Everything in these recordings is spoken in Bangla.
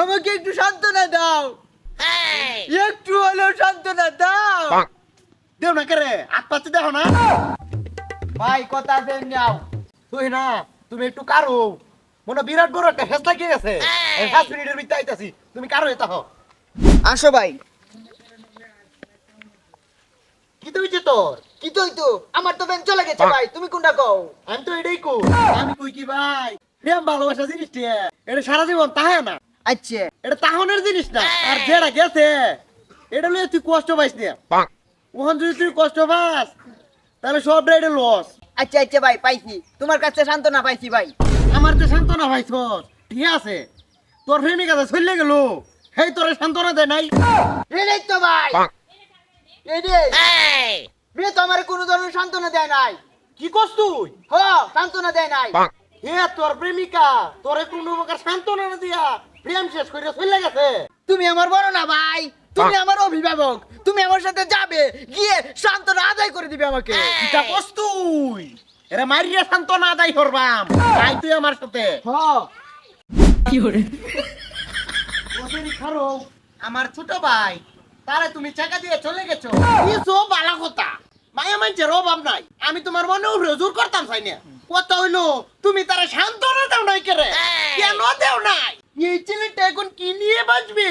আমাকে একটু সান্ত্বনা দাও। একটু হলেও সান্ত্বনা দাও। দেও না কেরে হাত পাচ্ছে দেখো না। ভাই কথা দেন নাও তুই না তুমি একটু কারও। মনে বিরাট বড় একটা লাগিয়ে গেছে। পাঁচ মিনিটের ভিতরে আইতাছি। তুমি কারও এটা হো আসো ভাই। কি তুই যে তোর? কি তো তো আমার তো বেন চলে গেছে ভাই তুমি কোনটা কও? আমি তো এটাই কই। আমি কই কি ভাই? প্রেম ভালোবাসা জিনিসটা এটা সারা জীবন তাহে না। আচ্ছা এটা তাহনের জিনিস না। আর যেটা গেছে এটা লইয়া তুই কষ্ট পাইস না। ওখান যদি তুই কষ্ট পাস তাহলে সব এটা লস আচ্ছা আচ্ছা ভাই পাইছি। তোমার কাছে সান্ত্বনা পাইছি ভাই। আমার তো সান্ত্বনা পাইছ ঠিক আছে? তোর প্রেমিক আছে চলে গেল। সেই তোর সান্ত্বনা দেয় নাই। এই তো ভাই। বিয়ে তো আমার কোনো ধরনের সান্ত্বনা দেয় নাই। কি করছ তুই? হ সান্ত্বনা দেয় নাই। হে তোর প্রেমিকা তোরে কোনো প্রকার সান্ত্বনা না দিয়া প্রেম শেষ করে চলে গেছে। তুমি আমার বড় না ভাই তুমি আমার অভিভাবক। তুমি আমার সাথে যাবে গিয়ে সান্ত্বনা আদায় করে দিবে আমাকে। তুই এরা মারিয়া সান্ত্বনা আদায় করবাম। আই তুই আমার সাথে। হ। ওদেরই খারো। আমার ছোট ভাই তারে তুমি টাকা দিয়ে চলে গেছো। কিছু বালা কথা। মায়া মানছের অভাব নাই। আমি তোমার মনে উপরে জোর করতাম চাই না। কত হইল তুমি তারা সান্ত্বনা দাও নাই কেরে কেন দেও নাই এই ছেলেটা এখন কি নিয়ে বাঁচবে?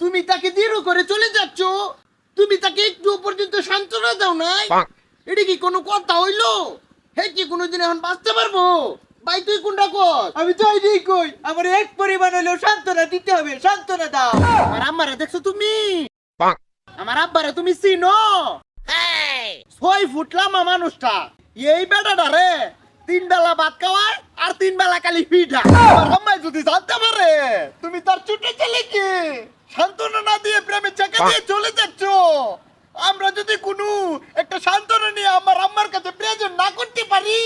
তুমি তাকে দৃঢ় করে চলে যাচ্ছ। তুমি তাকে একটু পর্যন্ত সান্ত্বনা দাও নাই। এটা কি কোনো কথা হইল? হে কি কোনোদিন এখন বাঁচতে পারব? ভাই তুই কোনটা কর? আমি তো এই কই আমার এক সান্ত্বনা দিতে হবে সান্ত্বনা দাও। আমার আম্মারে দেখছ তুমি? আমার আব্বারে তুমি চিনো? ছয় ফুট লামা মানুষটা। এই বেটাটা রে। তিন বেলা ভাত খাওয়ায় আর তিন বেলা খালি পিঠা। আমার যদি জানতে পারে তুমি তার ছুটে চলে কি? সান্ত্বনা না দিয়ে প্রেমের চাকা দিয়ে চলে যাচ্ছ। আমরা যদি কোনো একটা সান্ত্বনা নিয়ে আমার আম্মার কাছে প্রেজেন্ট না করতে পারি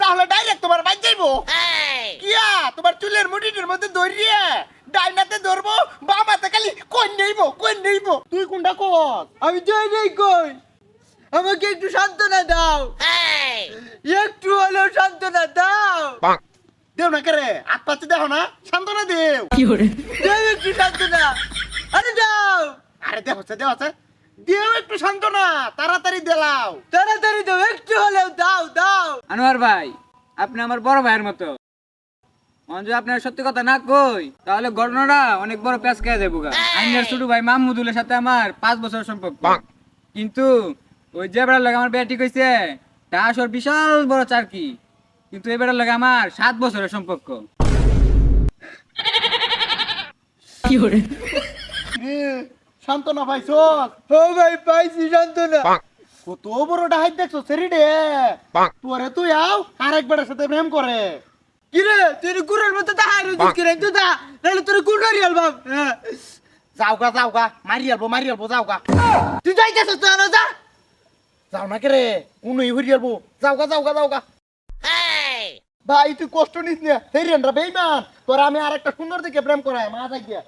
তাহলে ডাইরেক্ট তোমার বাদ যাইবো। কিয়া তোমার চুলের মুঠিটার মধ্যে ধরিয়ে ডাইনাতে ধরবো বামাতে খালি কোন নেইবো কোন নেইবো। তুই কোনটা কর আমি তো এই কই। আমাকে একটু সান্ত্বনা দাও। একটু হলেও সান্ত্বনা দাও। দেও না কেরে হাত পাচ্ছে দেখো না সান্ত্বনা দেও। দাও একটু সান্ত্বনা। আরে দাও। আরে দেও হচ্ছে দেও হচ্ছে। দেও একটু সান্ত্বনা তাড়াতাড়ি দেলাও তাড়াতাড়ি দাও একটু হলেও দাও দাও। আনোয়ার ভাই আপনি আমার বড় ভাইয়ের মতো। যদি আপনার সত্যি কথা না কই তাহলে ঘটনাটা অনেক বড় প্যাঁচ খেয়ে যাব গা। আইনের ছোট ভাই মাহমুদুলের সাথে আমার পাঁচ বছর সম্পর্ক। কিন্তু ওই যে বেড়ার লাগে আমার বেটি ঠিক আসর বিশাল বড় চারকি। কিন্তু এই বেড়ার লাগে আমার সাত বছরের সম্পর্ক। কি রে, সান্ত্বনা পাইছ ও ভাই পাইছি সান্ত্বনা। কত বড় ডাহাই দেখছ সেরি দে তোরে তুই আও আরেক বেটার সাথে প্রেম করে। কিরে তুই কুড়ের মতো তাহার দিস কিরে তুই দা নাহলে তোর কুড় করি আলবাম যাওগা যাওগা মারি আলবো মারি আলবো যাওগা তুই যাইতেছ তো না যা। যাও না কেরে উনুই হরি আলবো। যাওগা যাও গা ভাই তুই কষ্ট নিস না। রেন্ডা বেইমান। তোরা আমি আরেকটা সুন্দর দিকে প্রেম করায় মা যাই গিয়া